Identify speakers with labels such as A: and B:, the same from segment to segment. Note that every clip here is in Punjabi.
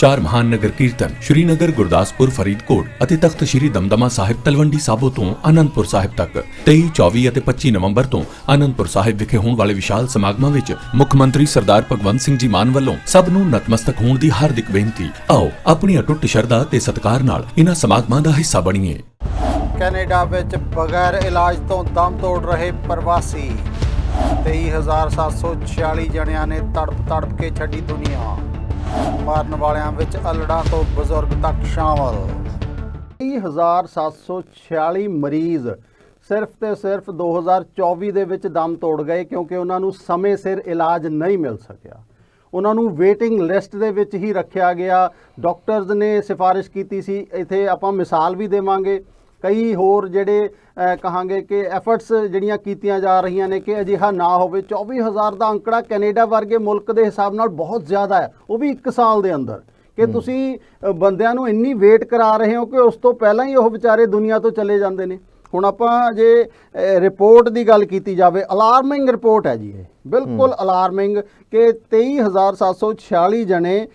A: ਚਾਰ ਮਹਾਨ ਨਗਰ ਕੀਰਤਨ ਸ਼੍ਰੀਨਗਰ, ਗੁਰਦਾਸਪੁਰ, ਫਰੀਦਕੋਟ ਅਤੇ ਤਖਤ ਸ਼੍ਰੀ ਦਮਦਮਾ ਸਾਹਿਬ ਤਲਵੰਡੀ ਸਾਬੋ ਤੋਂ ਆਨੰਦਪੁਰ ਸਾਹਿਬ ਤੱਕ। 23 24 ਅਤੇ 25 ਨਵੰਬਰ ਤੋਂ ਆਨੰਦਪੁਰ ਸਾਹਿਬ ਵਿਖੇ ਹੋਣ ਵਾਲੇ ਵਿਸ਼ਾਲ ਸਮਾਗਮਾਂ ਵਿੱਚ ਮੁੱਖ ਮੰਤਰੀ ਸਰਦਾਰ ਭਗਵੰਤ ਸਿੰਘ ਜੀ ਮਾਨ ਵੱਲੋਂ ਸਭ ਨੂੰ ਨਤਮਸਤਕ ਹੋਣ ਦੀ ਹਾਰਦਿਕ ਬੇਨਤੀ। ਆਓ ਆਪਣੀ ਅਟੁੱਟ ਸ਼ਰਧਾ ਤੇ ਸਤਿਕਾਰ ਨਾਲ ਇਹਨਾਂ ਸਮਾਗਮਾਂ ਦਾ ਹਿੱਸਾ ਬਣੀਏ।
B: ਕੈਨੇਡਾ ਵਿੱਚ ਬਗੈਰ ਇਲਾਜ ਤੋਂ ਦਮ ਤੋੜ ਰਹੇ ਪ੍ਰਵਾਸੀ 23746 ਜਣਿਆਂ ਨੇ ਤੜਪ ਤੜਪ ਕੇ ਛੱਡੀ ਦੁਨੀਆ। ਮਰਨ ਵਾਲਿਆਂ ਵਿੱਚ ਅਲੜਾ ਤੋਂ ਬਜ਼ੁਰਗ ਤੱਕ ਸ਼ਾਮਲ। 23746 ਮਰੀਜ਼ ਸਿਰਫ ਤੇ ਸਿਰਫ 2024 ਦੇ ਵਿੱਚ ਦਮ ਤੋੜ ਗਏ ਕਿਉਂਕਿ ਉਹਨਾਂ ਨੂੰ ਸਮੇਂ ਸਿਰ ਇਲਾਜ ਨਹੀਂ ਮਿਲ ਸਕਿਆ। ਉਹਨਾਂ ਨੂੰ ਵੇਟਿੰਗ ਲਿਸਟ ਦੇ ਵਿੱਚ ਹੀ ਰੱਖਿਆ ਗਿਆ। ਡਾਕਟਰਸ ਨੇ ਸਿਫਾਰਿਸ਼ ਕੀਤੀ ਸੀ, ਇੱਥੇ ਆਪਾਂ ਮਿਸਾਲ ਵੀ ਦੇਵਾਂਗੇ। ਕਈ ਹੋਰ ਜਿਹੜੇ ਕਹਾਂਗੇ ਕਿ ਐਫਰਟਸ ਜਿਹੜੀਆਂ ਕੀਤੀਆਂ ਜਾ ਰਹੀਆਂ ਨੇ ਕਿ ਅਜਿਹਾ ਨਾ ਹੋਵੇ। 24000 ਦਾ ਅੰਕੜਾ ਕੈਨੇਡਾ ਵਰਗੇ ਮੁਲਕ ਦੇ ਹਿਸਾਬ ਨਾਲ ਬਹੁਤ ਜ਼ਿਆਦਾ ਹੈ। ਉਹ ਵੀ 1 ਸਾਲ ਦੇ ਅੰਦਰ। ਕਿ ਤੁਸੀਂ ਬੰਦਿਆਂ ਨੂੰ ਇੰਨੀ ਵੇਟ ਕਰਾ ਰਹੇ ਹੋ ਕਿ ਉਸ ਤੋਂ ਪਹਿਲਾਂ ਹੀ ਉਹ ਵਿਚਾਰੇ ਦੁਨੀਆ ਤੋਂ ਚਲੇ ਜਾਂਦੇ ਨੇ। ਹੁਣ ਆਪਾਂ ਜੇ ਰਿਪੋਰਟ ਦੀ ਗੱਲ ਕੀਤੀ ਜਾਵੇ ਅਲਾਰਮਿੰਗ ਰਿਪੋਰਟ ਹੈ ਜੀ ਇਹ। ਬਿਲਕੁਲ ਅਲਾਰਮਿੰਗ ਕਿ 23746 ਜਣੇ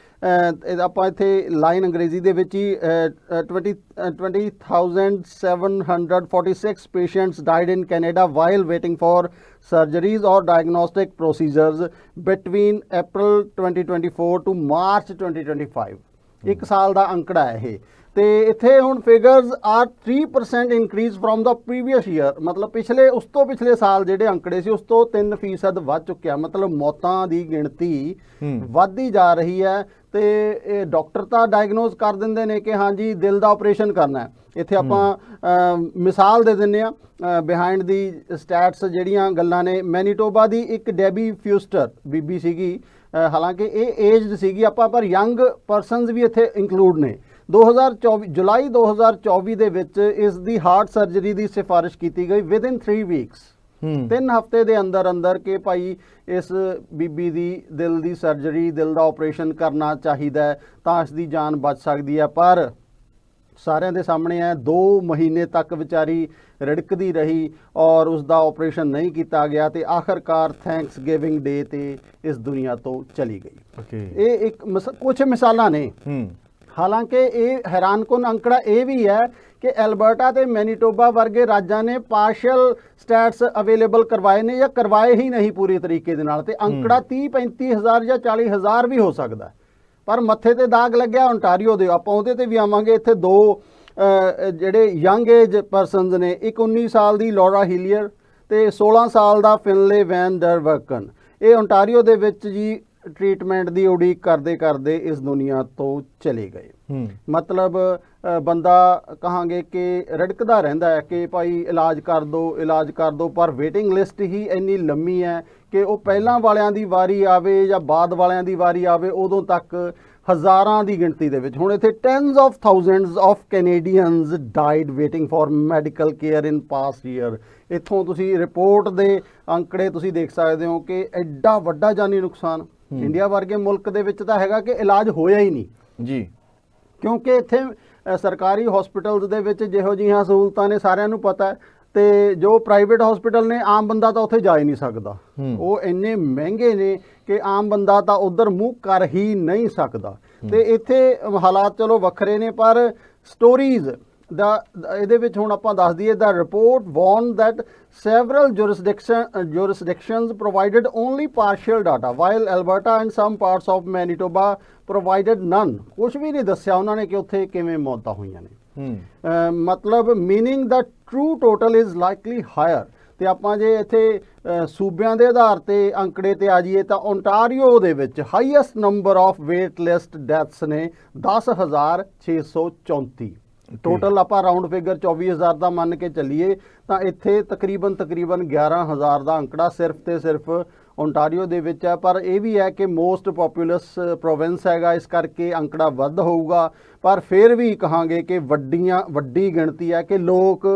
B: ਆਪਾਂ ਇੱਥੇ ਲਾਈਨ ਅੰਗਰੇਜ਼ੀ ਦੇ ਵਿੱਚ ਹੀ uh, uh, 20 uh, 20746 patients died in Canada while waiting for surgeries or diagnostic procedures between April 2024 to March 2025 ਇੱਕ ਸਾਲ ਦਾ ਅੰਕੜਾ ਹੈ ਇਹ। ਤੇ ਇੱਥੇ ਹੁਣ figures are 3% increase from the previous year ਮਤਲਬ ਪਿਛਲੇ ਉਸ ਤੋਂ ਪਿਛਲੇ ਸਾਲ ਜਿਹੜੇ ਅੰਕੜੇ ਸੀ ਉਸ ਤੋਂ 3% ਵੱਧ ਚੁੱਕਿਆ। ਮਤਲਬ ਮੌਤਾਂ ਦੀ ਗਿਣਤੀ ਵੱਧਦੀ ਜਾ ਰਹੀ ਹੈ ਤੇ ਇਹ ਡਾਕਟਰ ਤਾਂ ਡਾਇਗਨੋਸ ਕਰ ਦਿੰਦੇ ਨੇ ਕਿ ਹਾਂਜੀ ਦਿਲ ਦਾ ਆਪਰੇਸ਼ਨ ਕਰਨਾ ਹੈ। ਇੱਥੇ ਆਪਾਂ ਮਿਸਾਲ ਦੇ ਦਿੰਨੇ ਆ ਬਿਹਾਈਂਡ ਦੀ ਸਟੈਟਸ ਜਿਹੜੀਆਂ ਗੱਲਾਂ ਨੇ ਮੈਨੀਟੋਬਾ ਦੀ ਇੱਕ ਡੈਬੀ ਫਿਊਸਟਰ ਬੀਬੀ ਸੀਗੀ। ਹਾਲਾਂਕਿ ਇਹ ਏਜਡ ਸੀਗੀ। ਆਪਾਂ ਪਰ ਯੰਗ ਪਰਸਨਸ ਵੀ ਇੱਥੇ ਇਨਕਲੂਡ ਨੇ। 2024 ਜੁਲਾਈ 2024 ਦੇ ਵਿੱਚ ਇਸ ਦੀ ਹਾਰਟ ਸਰਜਰੀ ਦੀ ਸਿਫਾਰਿਸ਼ ਕੀਤੀ ਗਈ ਵਿਦ ਇਨ 3 ਵੀਕਸ ਤਿੰਨ ਹਫ਼ਤੇ ਦੇ ਅੰਦਰ ਅੰਦਰ ਕਿ ਭਾਈ ਇਸ ਬੀਬੀ ਦੀ ਦਿਲ ਦੀ ਸਰਜਰੀ ਦਿਲ ਦਾ ਆਪਰੇਸ਼ਨ ਕਰਨਾ ਚਾਹੀਦਾ ਤਾਂ ਇਸ ਦੀ ਜਾਨ ਬਚ ਸਕਦੀ ਹੈ। ਪਰ ਸਾਰਿਆਂ ਦੇ ਸਾਹਮਣੇ ਹੈ 2 ਮਹੀਨੇ ਤੱਕ ਵਿਚਾਰੀ ਰੜਕਦੀ ਰਹੀ ਔਰ ਉਸ ਦਾ ਆਪਰੇਸ਼ਨ ਨਹੀਂ ਕੀਤਾ ਗਿਆ ਤੇ ਆਖਰਕਾਰ ਥੈਂਕਸ ਗਿਵਿੰਗ ਡੇ ਤੇ ਇਸ ਦੁਨੀਆ ਤੋਂ ਚਲੀ ਗਈ। ਇਹ ਇੱਕ ਕੁਝ ਮਿਸਾਲਾਂ ਨੇ। ਹਾਲਾਂਕਿ ਇਹ ਹੈਰਾਨਕੁਨ ਅੰਕੜਾ ਇਹ ਵੀ ਹੈ ਕਿ ਐਲਬਰਟਾ ਤੇ ਮੈਨੀਟੋਬਾ ਵਰਗੇ ਰਾਜਾਂ ਨੇ ਪਾਰਸ਼ਲ ਸਟੈਟਸ ਅਵੇਲੇਬਲ ਕਰਵਾਏ ਨੇ ਜਾਂ ਕਰਵਾਏ ਹੀ ਨਹੀਂ ਪੂਰੀ ਤਰੀਕੇ ਦੇ ਨਾਲ ਤੇ ਅੰਕੜਾ 30 35000 ਜਾਂ 40000 ਵੀ ਹੋ ਸਕਦਾ। ਪਰ ਮੱਥੇ ਤੇ ਦਾਗ ਲੱਗਿਆ ਓਨਟਾਰੀਓ ਦੇ ਆਪਾਂ ਉਹਦੇ ਤੇ ਵੀ ਆਵਾਂਗੇ। ਇੱਥੇ ਦੋ ਜਿਹੜੇ ਯੰਗ ਏਜ ਪਰਸਨਸ ਨੇ ਇੱਕ 19 ਸਾਲ ਦੀ ਲੋਰਾ ਹੀਲੀਅਰ ਤੇ 16 ਸਾਲ ਦਾ ਫਿਨਲੇ ਵੈਨ ਡਰਵਕਨ ਇਹ ਓਨਟਾਰੀਓ ਦੇ ਵਿੱਚ ਜੀ ਟ੍ਰੀਟਮੈਂਟ ਦੀ ਉਡੀਕ ਕਰਦੇ ਕਰਦੇ ਇਸ ਦੁਨੀਆ ਤੋਂ ਚਲੇ ਗਏ। ਮਤਲਬ ਬੰਦਾ ਕਹਾਂਗੇ ਕਿ ਰੜਕਦਾ ਰਹਿੰਦਾ ਹੈ ਕਿ ਭਾਈ ਇਲਾਜ ਕਰ ਦਿਓ ਇਲਾਜ ਕਰ ਦਿਓ ਪਰ ਵੇਟਿੰਗ ਲਿਸਟ ਹੀ ਇੰਨੀ ਲੰਮੀ ਹੈ ਕਿ ਉਹ ਪਹਿਲਾਂ ਵਾਲਿਆਂ ਦੀ ਵਾਰੀ ਆਵੇ ਜਾਂ ਬਾਅਦ ਵਾਲਿਆਂ ਦੀ ਵਾਰੀ ਆਵੇ ਉਦੋਂ ਤੱਕ ਹਜ਼ਾਰਾਂ ਦੀ ਗਿਣਤੀ ਦੇ ਵਿੱਚ। ਹੁਣ ਇੱਥੇ tens of thousands of Canadians died waiting for medical care in past year ਇੱਥੋਂ ਤੁਸੀਂ ਰਿਪੋਰਟ ਦੇ ਅੰਕੜੇ ਤੁਸੀਂ ਦੇਖ ਸਕਦੇ ਹੋ ਕਿ ਐਡਾ ਵੱਡਾ ਜਾਨੀ ਨੁਕਸਾਨ। ਇੰਡੀਆ ਵਰਗੇ ਮੁਲਕ ਦੇ ਵਿੱਚ ਤਾਂ ਹੈਗਾ ਕਿ ਇਲਾਜ ਹੋਇਆ ਹੀ ਨਹੀਂ।
C: ਜੀ।
B: ਕਿਉਂਕਿ ਇੱਥੇ ਸਰਕਾਰੀ ਹਸਪੀਟਲਸ ਦੇ ਵਿੱਚ ਜਿਹੋ ਜਿਹੀਆਂ ਸਹੂਲਤਾਂ ਨੇ ਸਾਰਿਆਂ ਨੂੰ ਪਤਾ ਹੈ। ਤੇ ਜੋ ਪ੍ਰਾਈਵੇਟ ਹਸਪੀਟਲ ਨੇ ਆਮ ਬੰਦਾ ਤਾਂ ਉੱਥੇ ਜਾ ਹੀ ਨਹੀਂ ਸਕਦਾ। ਉਹ ਇੰਨੇ ਮਹਿੰਗੇ ਨੇ ਕਿ ਆਮ ਬੰਦਾ ਤਾਂ ਉਧਰ ਮੂੰਹ ਕਰ ਹੀ ਨਹੀਂ ਸਕਦਾ। ਤੇ ਇੱਥੇ ਹਾਲਾਤ ਚਲੋ ਵੱਖਰੇ ਨੇ ਪਰ ਸਟੋਰੀਜ਼ ਦਾ ਇਹਦੇ ਵਿੱਚ ਹੁਣ ਆਪਾਂ ਦੱਸ ਦਈਏ the report warn that several jurisdiction jurisdictions provided only partial data while Alberta and some parts of Manitoba provided none ਕੁਝ ਵੀ ਨਹੀਂ ਦੱਸਿਆ ਉਹਨਾਂ ਨੇ ਕਿ ਉੱਥੇ ਕਿਵੇਂ ਮੌਤਾਂ ਹੋਈਆਂ ਨੇ। ਮਤਲਬ meaning the true total is likely higher ਤੇ ਆਪਾਂ ਜੇ ਇੱਥੇ ਸੂਬਿਆਂ ਦੇ ਆਧਾਰ ਤੇ ਅੰਕੜੇ ਤੇ ਆ ਜਾਈਏ ਤਾਂ ਓਨਟਾਰੀਓ ਦੇ ਵਿੱਚ highest number of wait list deaths ਨੇ 10634 ਟੋਟਲ ਆਪਾਂ ਰਾਉਂਡ ਫਿਗਰ 24000 ਦਾ ਮੰਨ ਕੇ ਚੱਲੀਏ ਤਾਂ ਇੱਥੇ ਤਕਰੀਬਨ ਤਕਰੀਬਨ 11000 ਦਾ ਅੰਕੜਾ ਸਿਰਫ ਤੇ ਸਿਰਫ ਓਨਟਾਰੀਓ ਦੇ ਵਿੱਚ ਹੈ। ਪਰ ਇਹ ਵੀ ਹੈ ਕਿ ਮੋਸਟ ਪੋਪੂਲਸ ਪ੍ਰੋਵਿੰਸ ਹੈਗਾ ਇਸ ਕਰਕੇ ਅੰਕੜਾ ਵੱਧ ਹੋਊਗਾ। ਪਰ ਫਿਰ ਵੀ ਕਹਾਂਗੇ ਕਿ ਵੱਡੀਆਂ ਵੱਡੀ ਗਿਣਤੀ ਹੈ ਕਿ ਲੋਕ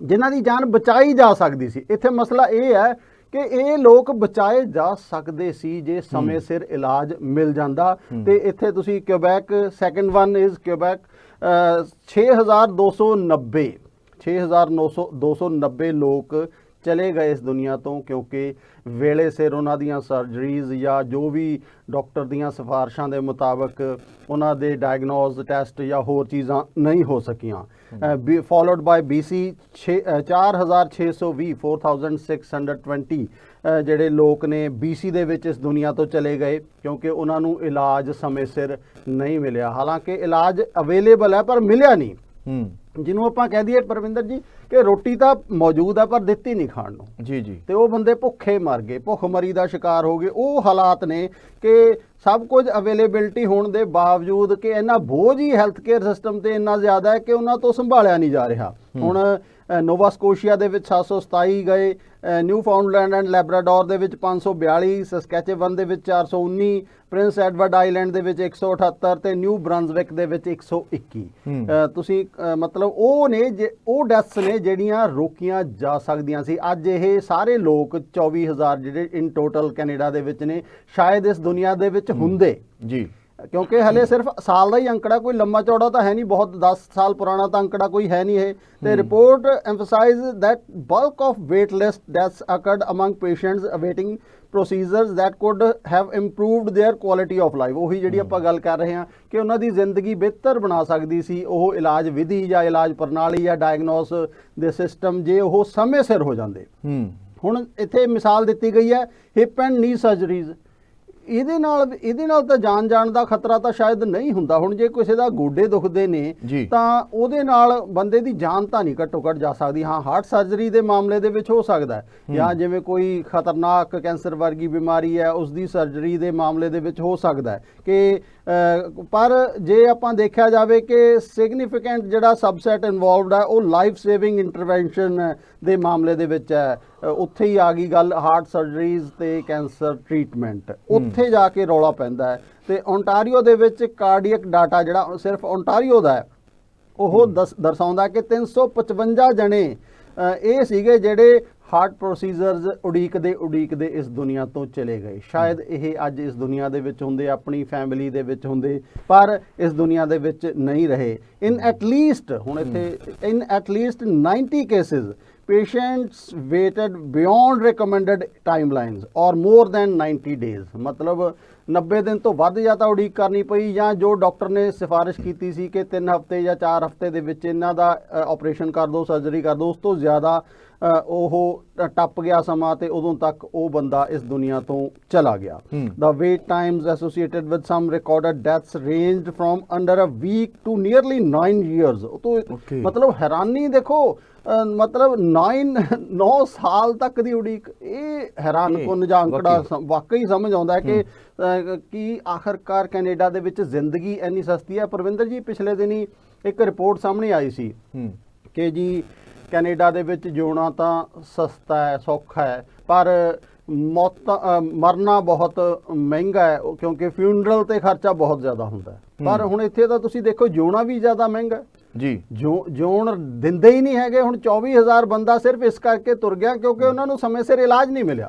B: ਜਿਨ੍ਹਾਂ ਦੀ ਜਾਨ ਬਚਾਈ ਜਾ ਸਕਦੀ ਸੀ। ਇੱਥੇ ਮਸਲਾ ਇਹ ਹੈ ਕਿ ਇਹ ਲੋਕ ਬਚਾਏ ਜਾ ਸਕਦੇ ਸੀ ਜੇ ਸਮੇਂ ਸਿਰ ਇਲਾਜ ਮਿਲ ਜਾਂਦਾ। ਤੇ ਇੱਥੇ ਤੁਸੀਂ Quebec second one is Quebec uh, 6290 6290 ਲੋਕ ਚਲੇ ਗਏ ਇਸ ਦੁਨੀਆ ਤੋਂ ਕਿਉਂਕਿ ਵੇਲੇ ਸਿਰ ਉਹਨਾਂ ਦੀਆਂ ਸਰਜਰੀਜ਼ ਜਾਂ ਜੋ ਵੀ ਡਾਕਟਰ ਦੀਆਂ ਸਿਫਾਰਿਸ਼ਾਂ ਦੇ ਮੁਤਾਬਕ ਉਹਨਾਂ ਦੇ ਡਾਇਗਨੋਸ ਟੈਸਟ ਜਾਂ ਹੋਰ ਚੀਜ਼ਾਂ ਨਹੀਂ ਹੋ ਸਕੀਆਂ। ਫਾਲੋਡ ਬਾਈ BC 4620 4620 ਅ, ਜਿਹੜੇ ਲੋਕ ਨੇ BC ਦੇ ਵਿੱਚ ਇਸ ਦੁਨੀਆ ਤੋਂ ਚਲੇ ਗਏ ਕਿਉਂਕਿ ਉਹਨਾਂ ਨੂੰ ਇਲਾਜ ਸਮੇਂ ਸਿਰ ਨਹੀਂ ਮਿਲਿਆ। ਹਾਲਾਂਕਿ ਇਲਾਜ ਅਵੇਲੇਬਲ ਹੈ ਪਰ ਮਿਲਿਆ ਨਹੀਂ।
C: ਹੂੰ।
B: ਜਿਹਨੂੰ ਆਪਾਂ ਕਹਿ ਦਈਏ ਪਰਵਿੰਦਰ ਜੀ ਕਿ ਰੋਟੀ ਤਾਂ ਮੌਜੂਦ ਹੈ ਪਰ ਦਿੱਤੀ ਨਹੀਂ ਖਾਣ ਨੂੰ।
C: ਜੀ ਜੀ।
B: ਤੇ ਉਹ ਬੰਦੇ ਭੁੱਖੇ ਮਰ ਗਏ ਭੁੱਖਮਰੀ ਦਾ ਸ਼ਿਕਾਰ ਹੋ ਗਏ। ਉਹ ਹਾਲਾਤ ਨੇ ਕਿ ਸਭ ਕੁਝ ਅਵੇਲੇਬਿਲਟੀ ਹੋਣ ਦੇ ਬਾਵਜੂਦ ਕਿ ਇੰਨਾ ਬੋਝ ਹੀ ਹੈਲਥ ਕੇਅਰ ਸਿਸਟਮ ਤੇ ਇੰਨਾ ਜ਼ਿਆਦਾ ਹੈ ਕਿ ਉਹਨਾਂ ਤੋਂ ਸੰਭਾਲਿਆ ਨਹੀਂ ਜਾ ਰਿਹਾ। ਹੁਣ ਨੋਵਾ ਸਕੋਸ਼ੀਆ ਦੇ ਵਿੱਚ 727 ਗਏ ਨਿਊ ਫਾਊਂਡਲੈਂਡ ਐਂਡ ਲੈਬਰਾਡੋਰ ਦੇ ਵਿੱਚ 542 ਸਸਕੈਚੇਵਨ ਦੇ ਵਿੱਚ 419 ਪ੍ਰਿੰਸ ਐਡਵਰਡ ਆਈਲੈਂਡ ਦੇ ਵਿੱਚ 178 ਤੇ ਨਿਊ ਬ੍ਰੰਜ਼ਵਿਕ ਦੇ ਵਿੱਚ 121
C: ਹੂੰ।
B: ਅ, ਤੁਸੀਂ ਮਤਲਬ ਉਹ ਨੇ ਜੇ- ਉਹ ਡੈਥਸ ਨੇ ਜਿਹੜੀਆਂ ਰੋਕੀਆਂ ਜਾ ਸਕਦੀਆਂ ਸੀ। ਅੱਜ ਇਹ ਸਾਰੇ ਲੋਕ 24000 ਜਿਹੜੇ ਇਨ ਟੋਟਲ ਕੈਨੇਡਾ ਦੇ ਵਿੱਚ ਨੇ ਸ਼ਾਇਦ ਇਸ ਦੁਨੀਆ ਦੇ ਵਿੱਚ ਹੁੰਦੇ।
C: ਜੀ।
B: ਕਿਉਂਕਿ ਹਲੇ ਸਿਰਫ ਸਾਲ ਦਾ ਹੀ ਅੰਕੜਾ ਕੋਈ ਲੰਮਾ ਚੌੜਾ ਤਾਂ ਹੈ ਨਹੀਂ ਬਹੁਤ 10 ਸਾਲ ਪੁਰਾਣਾ ਤਾਂ ਅੰਕੜਾ ਕੋਈ ਹੈ ਨਹੀਂ ਇਹ। ਤੇ report emphasizes that bulk of waitlist deaths occurred among patients awaiting procedures that could have improved their quality of life. ਉਹੀ ਜਿਹੜੀ ਆਪਾਂ ਗੱਲ ਕਰ ਰਹੇ ਹਾਂ ਕਿ ਉਹਨਾਂ ਦੀ ਜ਼ਿੰਦਗੀ ਬਿਹਤਰ ਬਣਾ ਸਕਦੀ ਸੀ ਉਹ ਇਲਾਜ ਵਿਧੀ ਜਾਂ ਇਲਾਜ ਪ੍ਰਣਾਲੀ ਜਾਂ ਡਾਇਗਨੋਸ ਦੇ ਸਿਸਟਮ ਜੇ ਉਹ ਸਮੇਂ ਸਿਰ ਹੋ ਜਾਂਦੇ। ਹੁਣ ਇੱਥੇ ਮਿਸਾਲ ਦਿੱਤੀ ਗਈ ਹੈ ਹਿਪ ਐਂਡ ਨੀ ਸਰਜਰੀਜ਼ ਇਹਦੇ ਨਾਲ ਇਹਦੇ ਨਾਲ ਤਾਂ ਜਾਨ ਜਾਣ ਦਾ ਖਤਰਾ ਤਾਂ ਸ਼ਾਇਦ ਨਹੀਂ ਹੁੰਦਾ। ਹੁਣ ਜੇ ਕਿਸੇ ਦਾ ਗੋਡੇ ਦੁਖਦੇ ਨੇ। ਤਾਂ ਉਹਦੇ ਨਾਲ ਬੰਦੇ ਦੀ ਜਾਨ ਤਾਂ ਨਹੀਂ ਘੱਟੋ ਘੱਟ ਜਾ ਸਕਦੀ। ਹਾਂ ਹਾਰਟ ਸਰਜਰੀ ਦੇ ਮਾਮਲੇ ਦੇ ਵਿੱਚ ਹੋ ਸਕਦਾ ਜਾਂ ਜਿਵੇਂ ਕੋਈ ਖਤਰਨਾਕ ਕੈਂਸਰ ਵਰਗੀ ਬਿਮਾਰੀ ਹੈ ਉਸ ਦੀ ਸਰਜਰੀ ਦੇ ਮਾਮਲੇ ਦੇ ਵਿੱਚ ਹੋ ਸਕਦਾ ਕਿ ਪਰ ਜੇ ਆਪਾਂ ਦੇਖਿਆ ਜਾਵੇ ਕਿ ਸਿਗਨੀਫੀਕੈਂਟ ਜਿਹੜਾ ਸਬਸੈਟ ਇਨਵੋਲਵਡ ਹੈ ਉਹ ਲਾਈਫ ਸੇਵਿੰਗ ਇੰਟਰਵੈਂਸ਼ਨ ਦੇ ਮਾਮਲੇ ਦੇ ਵਿੱਚ ਹੈ। ਉੱਥੇ ਹੀ ਆ ਗਈ ਗੱਲ ਹਾਰਟ ਸਰਜਰੀਜ਼ ਤੇ ਕੈਂਸਰ ਟ੍ਰੀਟਮੈਂਟ। ਉੱਥੇ ਜਾ ਕੇ ਰੌਲਾ ਪੈਂਦਾ ਹੈ ਤੇ ਓਨਟਾਰੀਓ ਦੇ ਵਿੱਚ ਕਾਰਡੀਅਕ ਡਾਟਾ ਜਿਹੜਾ ਸਿਰਫ ਓਨਟਾਰੀਓ ਦਾ ਹੈ ਉਹ ਦਰਸਾਉਂਦਾ ਕਿ 355 ਜਣੇ ਇਹ ਸੀਗੇ ਜਿਹੜੇ ਹਾਰਟ ਪ੍ਰੋਸੀਜਰਸ ਉਡੀਕਦੇ ਉਡੀਕਦੇ ਇਸ ਦੁਨੀਆ ਤੋਂ ਚਲੇ ਗਏ। ਸ਼ਾਇਦ ਇਹ ਅੱਜ ਇਸ ਦੁਨੀਆ ਦੇ ਵਿੱਚ ਹੁੰਦੇ ਆਪਣੀ ਫੈਮਿਲੀ ਦੇ ਵਿੱਚ ਹੁੰਦੇ ਪਰ ਇਸ ਦੁਨੀਆ ਦੇ ਵਿੱਚ ਨਹੀਂ ਰਹੇ। ਇਨ ਐਟ ਲੀਸਟ ਹੁਣ ਇੱਥੇ in at least 90 cases patients waited beyond recommended timelines or more than 90 days. 90 ਦਿਨ ਤੋਂ ਵੱਧ ਜਾਂ ਤਾਂ ਉਡੀਕ ਕਰਨੀ ਪਈ ਜਾਂ ਜੋ ਡਾਕਟਰ ਨੇ ਸਿਫਾਰਿਸ਼ ਕੀਤੀ ਸੀ ਕਿ 3 ਹਫ਼ਤੇ ਜਾਂ 4 ਹਫ਼ਤੇ ਦੇ ਵਿੱਚ ਇਹਨਾਂ ਦਾ ਆਪਰੇਸ਼ਨ ਕਰ ਦਿਓ ਸਰਜਰੀ ਕਰ ਦਿਓ ਉਸ ਤੋਂ ਜ਼ਿਆਦਾ ਅ, ਉਹ ਟੱਪ ਗਿਆ ਸਮਾਂ ਤੇ ਉਦੋਂ ਤੱਕ ਉਹ ਬੰਦਾ ਇਸ ਦੁਨੀਆ ਤੋਂ ਚਲਾ ਗਿਆ। The wait times associated with some recorded deaths ranged from under a week to nearly 9 years ਉਹ ਤੋਂ. ਮਤਲਬ ਹੈਰਾਨੀ ਦੇਖੋ ਅ, ਮਤਲਬ 9 9 ਸਾਲ ਤੱਕ ਦੀ ਉਡੀਕ ਇਹ ਹੈਰਾਨ
C: ਇਹ
B: ਕੁੰਨ ਜਾਂ ਅੰਕੜਾ
C: ਵਾਕਈ।
B: ਸਮ- ਸਮਝ ਆਉਂਦਾ ਹੈ ਕਿ ਅ, ਕੀ ਆਖਰਕਾਰ ਕੈਨੇਡਾ ਦੇ ਵਿੱਚ ਜ਼ਿੰਦਗੀ ਇੰਨੀ ਸਸਤੀ ਹੈ? ਪਰਵਿੰਦਰ ਜੀ ਪਿਛਲੇ ਦਿਨੀ ਇੱਕ ਰਿਪੋਰਟ ਸਾਹਮਣੇ ਆਈ ਸੀ
C: ਹੂੰ।
B: ਕਿ ਜੀ ਕੈਨੇਡਾ ਦੇ ਵਿੱਚ ਜਿਉਣਾ ਤਾਂ ਸਸਤਾ ਹੈ ਸੌਖਾ ਹੈ ਪਰ ਮੌਤ ਮਰਨਾ ਬਹੁਤ ਮਹਿੰਗਾ ਹੈ ਕਿਉਂਕਿ ਫਿਊਨਰਲ ਤੇ ਖਰਚਾ ਬਹੁਤ ਜ਼ਿਆਦਾ ਹੁੰਦਾ ਹੈ। ਪਰ ਹੁਣ ਇੱਥੇ ਤਾਂ ਤੁਸੀਂ ਦੇਖੋ ਜਿਉਣਾ ਵੀ ਜ਼ਿਆਦਾ ਮਹਿੰਗਾ
C: ਜੀ।
B: ਜੋ ਜੋਣ ਦਿੰਦੇ ਹੀ ਨਹੀਂ ਹੈਗੇ ਹੁਣ 24000 ਬੰਦਾ ਸਿਰਫ ਇਸ ਕਰਕੇ ਤੁਰ ਗਿਆ ਕਿਉਂਕਿ ਉਹਨਾਂ ਨੂੰ ਸਮੇਂ ਸਿਰ ਇਲਾਜ ਨਹੀਂ ਮਿਲਿਆ।